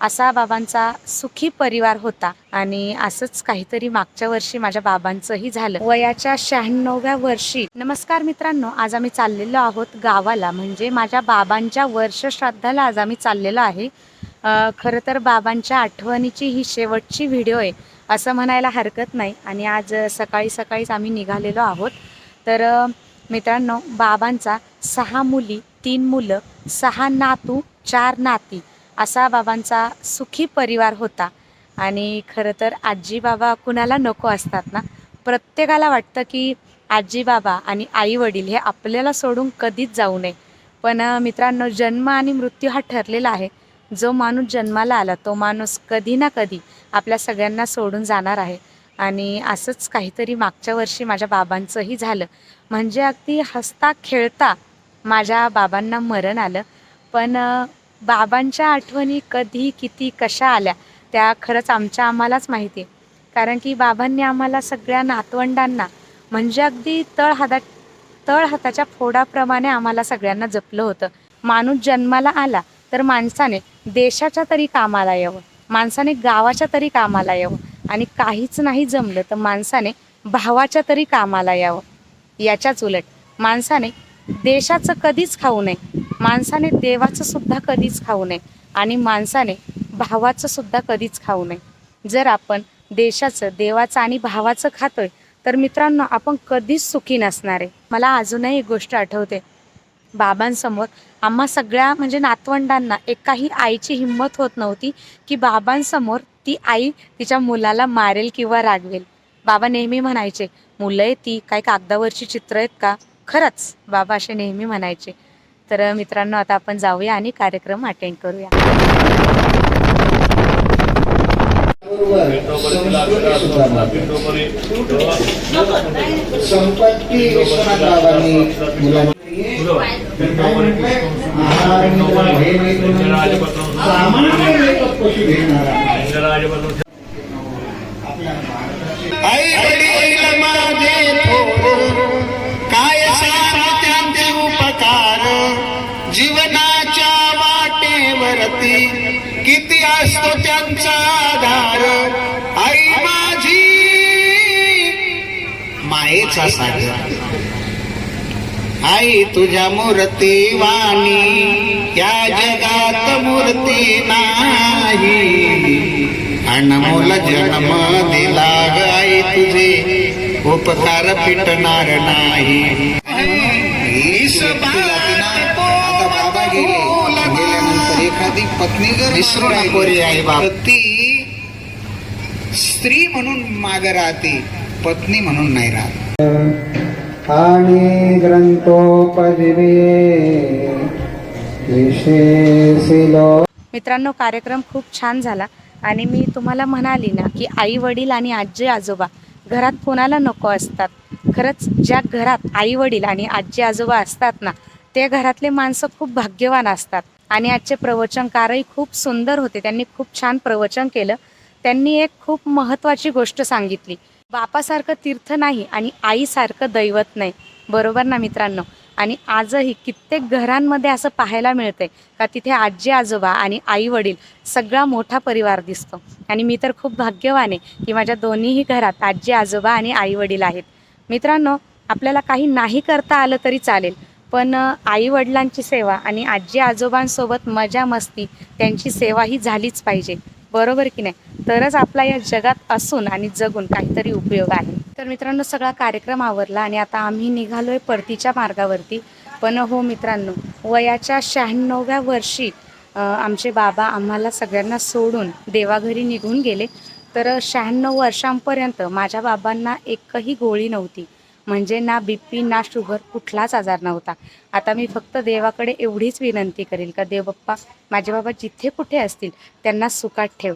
असा बाबांचा सुखी परिवार होता आणि असंच काहीतरी मागच्या वर्षी माझ्या बाबांचंही झालं. वयाच्या शहाण्णव्या वर्षी नमस्कार मित्रांनो आज आम्ही चाललेलो आहोत गावाला. म्हणजे माझ्या बाबांच्या वर्ष श्राद्धाला आज आम्ही चाललेलो आहे. खरं तर बाबांच्या आठवणीची ही शेवटची व्हिडिओ आहे असं म्हणायला हरकत नाही. आणि आज सकाळी सकाळीच आम्ही निघालेलो आहोत. तर मित्रांनो बाबांचा सहा मुली तीन मुलं सहा नातू चार नाती. असा बाबांचा सुखी परिवार होता. आणि खरं तर आजी बाबा कुणाला नको असतात ना? प्रत्येकाला वाटतं की आजी बाबा आणि आई वडील हे आपल्याला सोडून कधीच जाऊ नये. पण मित्रांनो जन्म आणि मृत्यू हा ठरलेला आहे. जो माणूस जन्माला आला तो माणूस कधी ना कधी आपल्या सगळ्यांना सोडून जाणार आहे. आणि असंच काहीतरी मागच्या वर्षी माझ्या बाबांचंही झालं. म्हणजे अगदी हसता खेळता माझ्या बाबांना मरण आलं. पण बाबांच्या आठवणी कधी किती कशा आल्या त्या खरंच आमच्या आम्हालाच माहिती आहे. कारण की बाबांनी आम्हाला सगळ्या नातवंडांना म्हणजे अगदी तळ हातात तळ हाताच्या फोडाप्रमाणे आम्हाला सगळ्यांना जपलं होतं. माणूस जन्माला आला तर माणसाने देशाच्या तरी कामाला यावं माणसाने गावाच्या तरी कामाला यावं आणि काहीच नाही जमलं तर माणसाने भावाच्या तरी कामाला यावं. याच्याच उलट माणसाने देशाचं कधीच खाऊ नये माणसाने देवाचं सुद्धा कधीच खाऊ नये आणि माणसाने भावाचं सुद्धा कधीच खाऊ नये. जर आपण देशाचं देवाचं आणि भावाचं खातोय तर मित्रांनो आपण कधीच सुखी नसणार आहे. मला अजूनही एक गोष्ट आठवते. बाबांसमोर आम्हा सगळ्या म्हणजे नातवंडांना एकाही आईची हिंमत होत नव्हती की बाबांसमोर ती आई तिच्या मुलाला मारेल किंवा रागवेल. बाबा नेहमी म्हणायचे मुलं आहे ती काय कागदावरची चित्र आहेत का? खरंच बाबा असे नेहमी म्हणायचे. तर मित्रांनो आता आपण जाऊया आणि कार्यक्रम अटेंड करूया. संपत्ती किती असतो त्यांचा आधार? आई माझी मायेचा सागर आई तुझ्या मूर्ती वाणी या जगात मूर्ती नाही. अनमोल जन्म दिला आई तुझे उपकार फिटणार नाही. एखादी पत्नी जर विसरू नको रे आई बाप. ती स्त्री म्हणून माग राहते पत्नी म्हणून नाही राहत. आणि ग्रंथोपजीवे विशेषिलो मित्रांनो कार्यक्रम खूप छान झाला. आणि मी तुम्हाला म्हणाली ना की आई वडील आणि आजी आजोबा घरात कोणाला नको असतात? खरंच ज्या घरात आई वडील आणि आजी आजोबा असतात ना ते घरातले माणसं खूप भाग्यवान असतात. आणि आजचे प्रवचनकारही खूप सुंदर होते. त्यांनी खूप छान प्रवचन केलं. त्यांनी एक खूप महत्त्वाची गोष्ट सांगितली. बापासारखं तीर्थ नाही आणि आईसारखं दैवत नाही. बरोबर ना मित्रांनो? आणि आजही कित्येक घरांमध्ये असं पाहायला मिळतंय का तिथे आजी आजोबा आणि आई वडील सगळा मोठा परिवार दिसतो. आणि मी तर खूप भाग्यवान आहे की माझ्या दोन्हीही घरात आजी आजोबा आणि आई वडील आहेत. मित्रांनो आपल्याला काही नाही करता आलं तरी चालेल. पण आई वडिलांची सेवा आणि आजी आजोबांसोबत मजा मस्ती त्यांची सेवा ही झालीच पाहिजे. बरोबर की नाही? तरच आपला या जगात असून आणि जगून काहीतरी उपयोग आहे. तर मित्रांनो सगळा कार्यक्रम आवरला आणि आता आम्ही निघालोय परतीच्या मार्गावरती. पण हो मित्रांनो वयाच्या शहाण्णव्या वर्षी आमचे बाबा आम्हाला सगळ्यांना सोडून देवाघरी निघून गेले. तर शहाण्णव वर्षांपर्यंत माझ्या बाबांना एकही गोळी नव्हती. म्हणजे ना बी पी ना शुगर कुठलाच आजार नव्हता. आता मी फक्त देवाकडे एवढीच विनंती करेल का देव बाप्पा माझे बाबा जिथे कुठे असतील त्यांना सुखात ठेव.